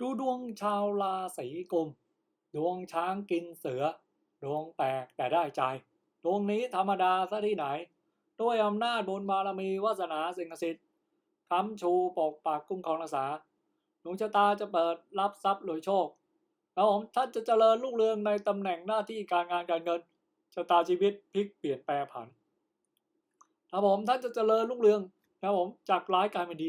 ดูดวงชาวราศีกุม ดวงช้างกินเสือ ดวงแตกแต่ได้ใจ ดวงนี้ธรรมดาซะที่ไหน ด้วยอำนาจบุญบารมีวาสนาสิ่งศักดิ์สิทธิ์ค้ำชูปกปักคุ้มครองรักษาดวงชะตาจะเปิดรับทรัพย์รวยโชคแล้วผมท่านจะเจริญรุ่งเรืองในตำแหน่งหน้าที่การงานการเงินชะตาชีวิตพลิกเปลี่ยนแปลผันครับผมท่านจะเจริญรุ่งเรืองนะครับผมจากร้ายกลายเป็นดี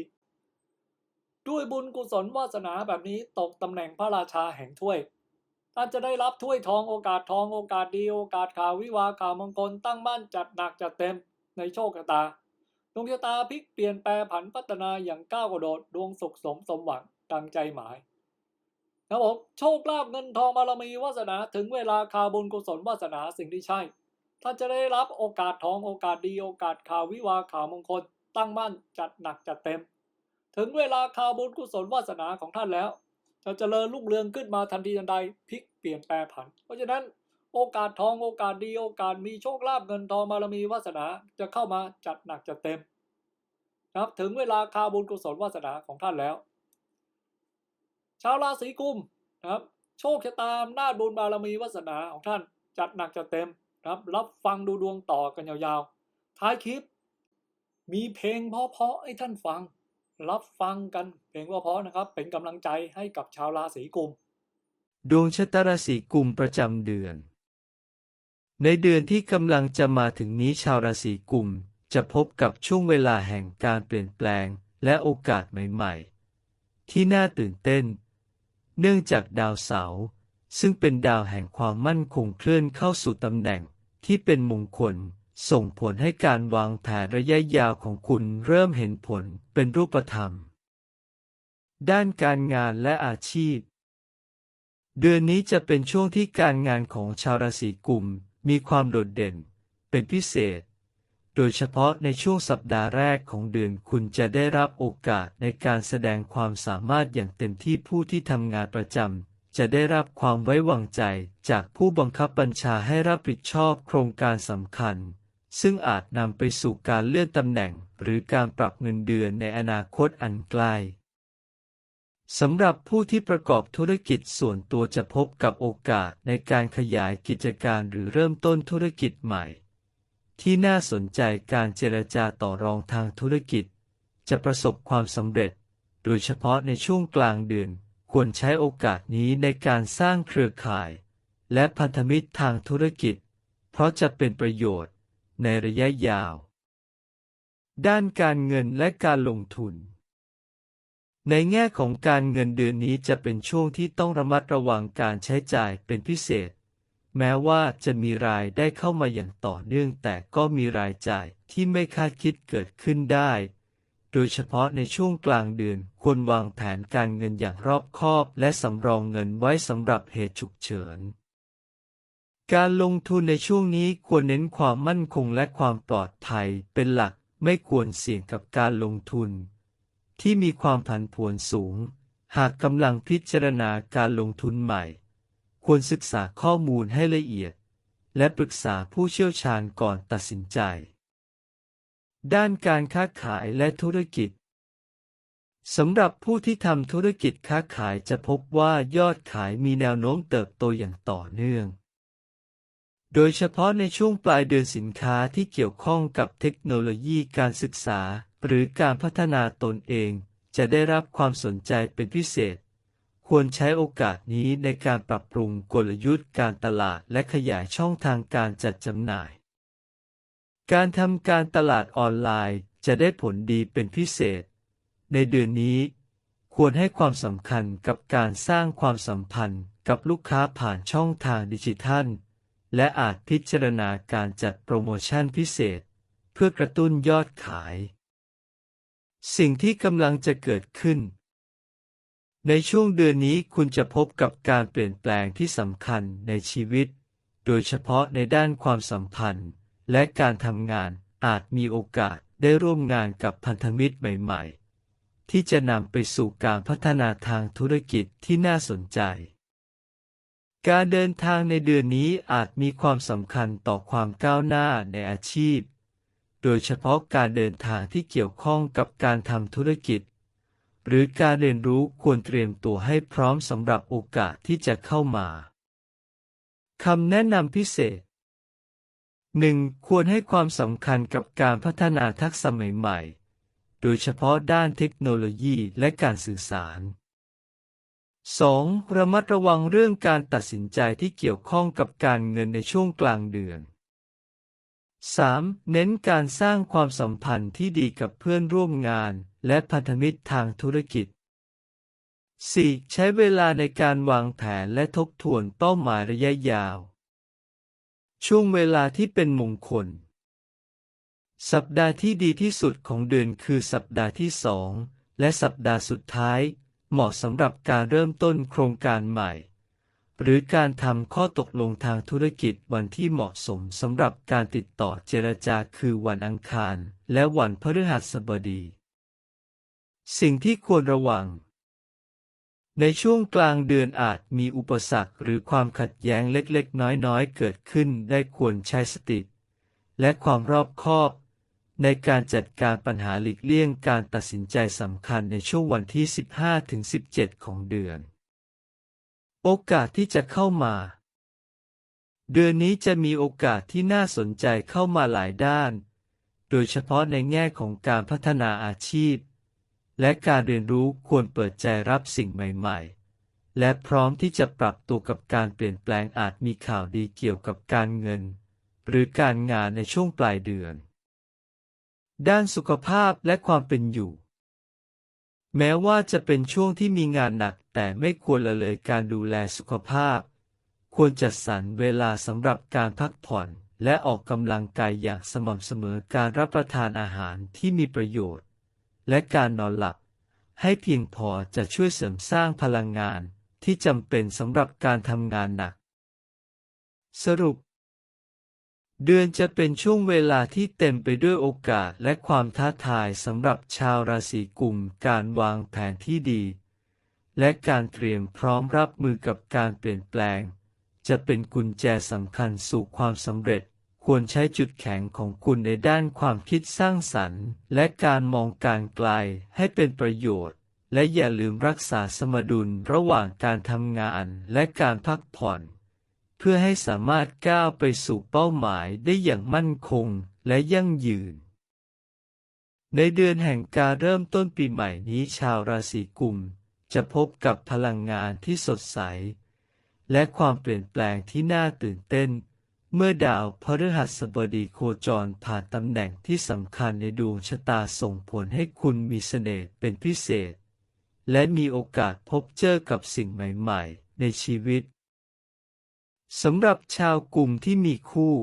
ด้วยบุญกุศลวาสนาแบบนี้ตกตำแหน่งพระราชาแห่งถ้วย ท่านจะได้รับถ้วยทองโอกาสทองโอกาสดีโอกาสข่าววิวาข่าวมงคลตั้งมั่นจัดหนักจัดเต็มในโชคชะตาดวงชะตาพลิกเปลี่ยนแปลผันพัฒนาอย่างก้าวกระโดดดวงสุขสมสมหวังดังใจหมายครับผมโชคลาภเงินทองบารมีวาสนาถึงเวลาข่าวบุญกุศลวาสนาสิ่งที่ใช่ ท่านจะได้รับโอกาสทองโอกาสดีโอกาสข่าววิวาข่าวมงคลตั้งมั่นจัดหนักจัดเต็ม ถึงเวลาข่าวบุญกุศลวาสนาของท่านแล้ว จะเจริญรุ่งเรืองขึ้นมาทันทีทันใดพลิกเปลี่ยนแปลผัน เพราะฉะนั้นโอกาสทองโอกาสดีโอกาสมีโชคลาภเงินทองบารมีวาสนาจะเข้ามาจัดหนักจัดเต็มนะครับถึงเวลาข่าวบุญกุศลวาสนาของท่านแล้ว ชาวราศีกุมนะครับ โชคชะตาอำนาจบุญบารมีวาสนาของท่านจัดหนักจัดเต็มนะครับ รับฟังดูดวงต่อกันยาวๆ ท้ายคลิป มีเพลงเพราะๆให้ท่านฟัง รับฟังกันเพลงเพราะนะครับ เป็นกำลังใจให้กับชาวราศีกุม ดวงชะตาราศีกุมประจำเดือน ในเดือนที่กำลังจะมาถึงนี้ชาวราศีกุม จะพบกับช่วงเวลาแห่งการเปลี่ยนแปลงและโอกาสใหม่ๆ ที่น่าตื่นเต้น เนื่องจากดาวเสาร์ซึ่งเป็นดาวแห่งความมั่นคงเคลื่อนเข้าสู่ตำแหน่งที่เป็นมงคล ส่งผลให้การวางแผนระยะยาวของคุณเริ่มเห็นผลเป็นรูปธรรม ด้านการงานและอาชีพ เดือนนี้จะเป็นช่วงที่การงานของชาวราศีกุมมีความโดดเด่น เป็นพิเศษ โดยเฉพาะในช่วงสัปดาห์แรกของเดือนคุณจะได้รับโอกาสในการแสดงความสามารถอย่างเต็มที่ผู้ที่ทำงานประจำจะได้รับความไว้วางใจจากผู้บังคับบัญชาให้รับผิดชอบโครงการสำคัญ ซึ่งอาจนำไปสู่การเลื่อนตำแหน่ง หรือการปรับเงินเดือนในอนาคตอันใกล้สำหรับผู้ที่ประกอบธุรกิจส่วนตัวจะพบกับโอกาสในการขยายกิจการหรือเริ่มต้นธุรกิจใหม่ ที่น่าสนใจการเจรจาต่อรองทางธุรกิจ จะประสบความสำเร็จ โดยเฉพาะในช่วงกลางเดือน ควรใช้โอกาสนี้ในการสร้างเครือข่าย และพันธมิตรทางธุรกิจ เพราะจะเป็นประโยชน์ ในระยะยาว ด้านการเงินและการลงทุน ในแง่ของการเงินเดือนนี้จะเป็นช่วงที่ต้องระมัดระวังการใช้จ่ายเป็นพิเศษ แม้ว่าจะมีรายได้เข้ามาอย่างต่อเนื่องแต่ก็มีรายจ่ายที่ไม่คาดคิดเกิดขึ้นได้ โดยเฉพาะในช่วงกลางเดือนควรวางแผนการเงินอย่างรอบคอบ และสำรองเงินไว้สำหรับเหตุฉุกเฉิน การลงทุนในช่วงนี้ควรเน้นความมั่นคงและความปลอดภัยเป็นหลักไม่ควรเสี่ยงกับการลงทุน ที่มีความผันผวนสูง หากกำลังพิจารณาการลงทุนใหม่ ควรศึกษาข้อมูลให้ละเอียด และปรึกษาผู้เชี่ยวชาญก่อนตัดสินใจ ด้านการค้าขายและธุรกิจสำหรับผู้ที่ทำธุรกิจค้าขายจะพบว่ายอดขายมีแนวโน้มเติบโตอย่างต่อเนื่อง โดยเฉพาะในช่วงปลายเดือนสินค้าที่เกี่ยวข้องกับเทคโนโลยีการศึกษา หรือการพัฒนาตนเอง จะได้รับความสนใจเป็นพิเศษ ควรใช้โอกาสนี้ในการปรับปรุงกลยุทธ์การตลาดและขยายช่องทางการจัดจำหน่าย การทำการตลาดออนไลน์จะได้ผลดีเป็นพิเศษ ในเดือนนี้ ควรให้ความสำคัญกับการสร้างความสัมพันธ์กับลูกค้าผ่านช่องทางดิจิทัล และอาจพิจารณาการจัดโปรโมชั่นพิเศษ เพื่อกระตุ้นยอดขาย สิ่งที่กำลังจะเกิดขึ้น ในช่วงเดือนนี้คุณจะพบกับการเปลี่ยนแปลงที่สำคัญในชีวิต โดยเฉพาะในด้านความสัมพันธ์ และการทำงานอาจมีโอกาสได้ร่วมงานกับพันธมิตรใหม่ ๆ ที่จะนำไปสู่การพัฒนาทางธุรกิจที่น่าสนใจ การเดินทางในเดือนนี้อาจมีความสำคัญต่อความก้าวหน้าในอาชีพ โดยเฉพาะการเดินทางที่เกี่ยวข้องกับการทำธุรกิจ หรือการเรียนรู้ควรเตรียมตัวให้พร้อมสำหรับโอกาสที่จะเข้ามาคำแนะนำพิเศษ 1. ควรให้ความสำคัญกับการพัฒนาทักษะใหม่ ๆ โดยเฉพาะด้านเทคโนโลยีและการสื่อสาร 2. ระมัดระวังเรื่องการตัดสินใจที่เกี่ยวข้องกับการเงินในช่วงกลางเดือน 3. เน้นการสร้างความสัมพันธ์ที่ดีกับเพื่อนร่วมงาน และพันธมิตรทางธุรกิจ 4. ใช้เวลาในการวางแผนและทบทวนเป้าหมายระยะยาว ช่วงเวลาที่เป็นมงคล สัปดาห์ที่ดีที่สุดของเดือนคือสัปดาห์ที่สองและสัปดาห์สุดท้าย เหมาะสำหรับการเริ่มต้นโครงการใหม่ หรือการทำข้อตกลงทางธุรกิจวันที่เหมาะสมสำหรับการติดต่อเจรจาคือวันอังคาร และวันพฤหัสบดี สิ่งที่ควรระวัง ในช่วงกลางเดือนอาจมีอุปสรรคหรือความขัดแย้งเล็กๆ น้อยๆ เกิดขึ้นได้ควรใช้สติ และความรอบคอบ ในการจัดการปัญหาหลีกเลี่ยงการตัดสินใจสำคัญในช่วงวันที่ 15-17 ของเดือน โอกาสที่จะเข้ามา เดือนนี้จะมีโอกาสที่น่าสนใจเข้ามาหลายด้าน โดยเฉพาะในแง่ของการพัฒนาอาชีพ และการเรียนรู้ควรเปิดใจรับสิ่งใหม่ ๆ และพร้อมที่จะปรับตัวกับการเปลี่ยนแปลงอาจมีข่าวดีเกี่ยวกับการเงิน หรือการงานในช่วงปลายเดือน ด้านสุขภาพและความเป็นอยู่ แม้ว่าจะเป็นช่วงที่มีงานหนักแต่ไม่ควรละเลยการดูแลสุขภาพ ควรจัดสรรเวลาสำหรับการพักผ่อนและออกกำลังกายอย่างสม่ำเสมอการรับประทานอาหารที่มีประโยชน์ และการนอนหลับ ให้เพียงพอจะช่วยเสริมสร้างพลังงานที่จำเป็นสำหรับการทำงานหนัก สรุป เดือนจะเป็นช่วงเวลาที่เต็มไปด้วยโอกาสและความท้าทายสำหรับชาวราศีกุมการวางแผนที่ดี และการเตรียมพร้อมรับมือกับการเปลี่ยนแปลง จะเป็นกุญแจสำคัญสู่ความสำเร็จ ควรใช้จุดแข็งของคุณในด้านความคิดสร้างสรรค์ และการมองการไกลให้เป็นประโยชน์ และอย่าลืมรักษาสมดุลระหว่างการทำงานและการพักผ่อน เพื่อให้สามารถก้าวไปสู่เป้าหมายได้อย่างมั่นคงและยั่งยืน ในเดือนแห่งการเริ่มต้นปีใหม่นี้ชาวราศีกุมจะพบกับพลังงานที่สดใส และความเปลี่ยนแปลงที่น่าตื่นเต้น เมื่อดาวพฤหัสบดีโคจรผ่านตำแหน่งที่สำคัญในดวงชะตาส่งผลให้คุณมีเสน่ห์เป็นพิเศษ และมีโอกาสพบเจอกับสิ่งใหม่ ๆ ในชีวิต สำหรับชาวกลุ่มที่มีคู่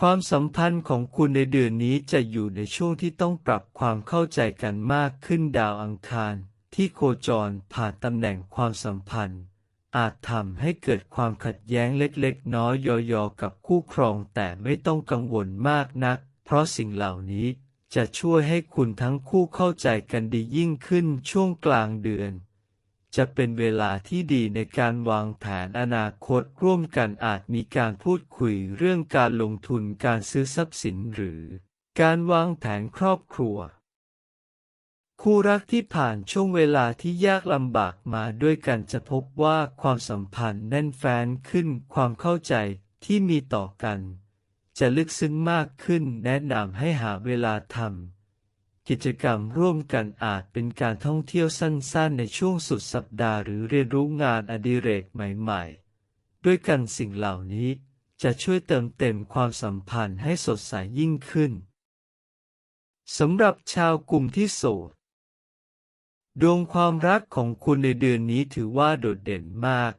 ความสัมพันธ์ของคุณในเดือนนี้จะอยู่ในช่วงที่ต้องปรับความเข้าใจกันมากขึ้นดาวอังคาร ที่โคจรผ่านตำแหน่งความสัมพันธ์ อาจทำให้เกิดความขัดแย้งเล็กๆ น้อยยอๆกับคู่ครองแต่ไม่ต้องกังวลมากนัก เพราะสิ่งเหล่านี้จะช่วยให้คุณทั้งคู่เข้าใจกันดียิ่งขึ้นช่วงกลางเดือน จะเป็นเวลาที่ดีในการวางแผนอนาคตร่วมกันอาจมีการพูดคุยเรื่องการลงทุนการซื้อทรัพย์สินหรือ การวางแผนครอบครัว คู่รักที่ผ่านช่วงเวลาที่ยากลำบากมาด้วยกันจะพบว่าความสัมพันธ์แน่นแฟ้นขึ้นความเข้าใจที่มีต่อกัน จะลึกซึ้งมากขึ้นแนะนำให้หาเวลาทำ กิจกรรมร่วมกันอาจเป็นการท่องเที่ยวสั้นๆ ในช่วงสุดสัปดาห์หรือเรียนรู้งานอดิเรกใหม่ๆ ด้วยกันสิ่งเหล่านี้จะช่วยเติมเต็มความสัมพันธ์ให้สดใสยิ่งขึ้นสำหรับชาวกลุ่มที่โสด ดวงความรักของคุณในเดือนนี้ถือว่าโดดเด่นมาก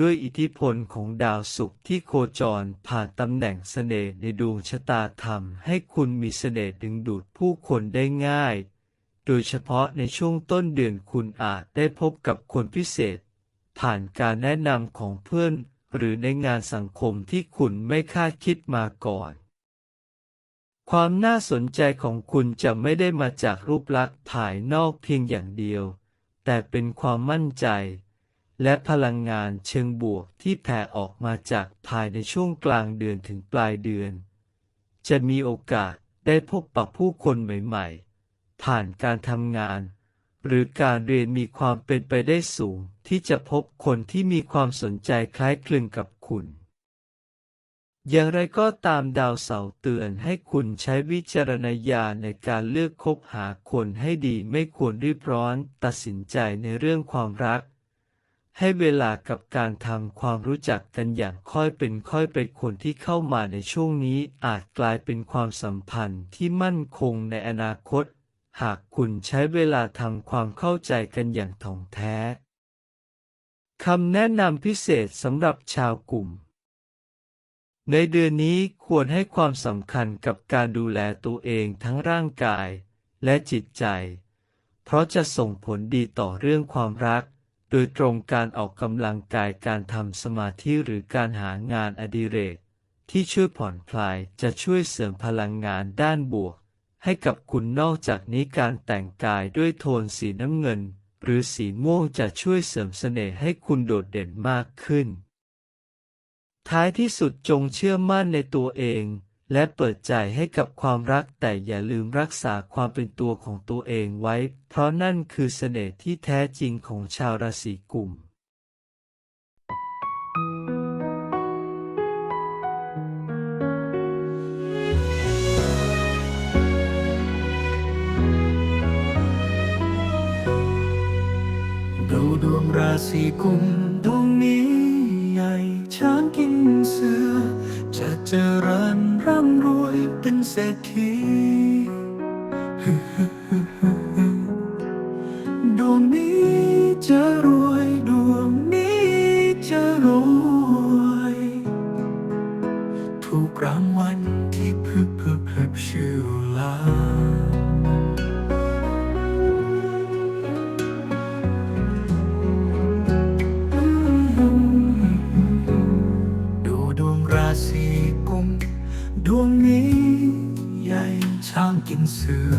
ด้วยอิทธิพลของดาวศุกร์ที่โคจรผ่านตำแหน่งเสน่ห์ในดวงชะตาธรรมให้คุณมีเสน่ห์ดึงดูดผู้คนได้ง่าย โดยเฉพาะในช่วงต้นเดือนคุณอาจได้พบกับคนพิเศษ ผ่านการแนะนำของเพื่อน หรือในงานสังคมที่คุณไม่คาดคิดมาก่อน ความน่าสนใจของคุณจะไม่ได้มาจากรูปลักษณ์ภายนอกเพียงอย่างเดียว แต่เป็นความมั่นใจ และพลังงานเชิงบวกที่แผ่ออกมาจากภายในช่วงกลางเดือนถึงปลายเดือน จะมีโอกาสได้พบปะผู้คนใหม่ๆ ผ่านการทำงาน หรือการเรียนมีความเป็นไปได้สูง ที่จะพบคนที่มีความสนใจคล้ายคลึงกับคุณ อย่างไรก็ตามดาวเสาร์เตือนให้คุณใช้วิจารณญาณในการเลือกคบหาคนให้ดีไม่ควรรีบร้อน ตัดสินใจในเรื่องความรัก ให้เวลากับการทำความรู้จักกันอย่างค่อยเป็นค่อยไปคนที่เข้ามาในช่วงนี้อาจกลายเป็นความสัมพันธ์ที่มั่นคงในอนาคต หากคุณใช้เวลาทำความเข้าใจกันอย่างถ่องแท้คำแนะนำพิเศษสำหรับชาวกลุ่ม ในเดือนนี้ควรให้ความสำคัญกับการดูแลตัวเองทั้งร่างกายและจิตใจ เพราะจะส่งผลดีต่อเรื่องความรัก โดยตรงการออกกำลังกายการทำสมาธิหรือการหางานอดิเรก ที่ช่วยผ่อนคลายจะช่วยเสริมพลังงานด้านบวก ให้กับคุณนอกจากนี้การแต่งกายด้วยโทนสีน้ำเงิน หรือสีม่วงจะช่วยเสริมเสน่ห์ให้คุณโดดเด่นมากขึ้น ท้ายที่สุดจงเชื่อมั่นในตัวเอง และเปิดใจให้กับความรักแต่อย่าลืมรักษาความเป็นตัวของตัวเองไว้ เพราะนั่นคือเสน่ห์ที่แท้จริงของชาวราศีกุมดูดวงราศีกุมดวงนี้ใหญ่ช้างกินเสือจะเจริญ ร่ำรวยเป็นเศรษฐีดวงนี้จะรวยดวงนี้จะรวยถูกรางวัลที่พึบพึบพึบชื่อลา กินเสือ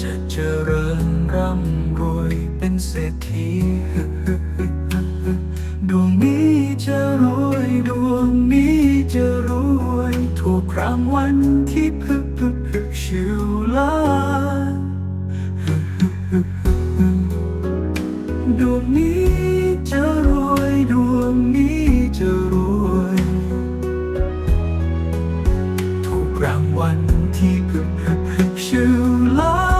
จะเจริญร่ำรวยเป็นเศรษฐี love.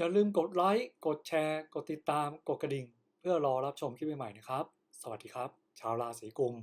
อย่าลืมกดไลค์ กดแชร์ กดติดตาม กดกระดิ่ง เพื่อรอรับชมคลิปใหม่ๆนะครับ สวัสดีครับ ชาวราศีกุม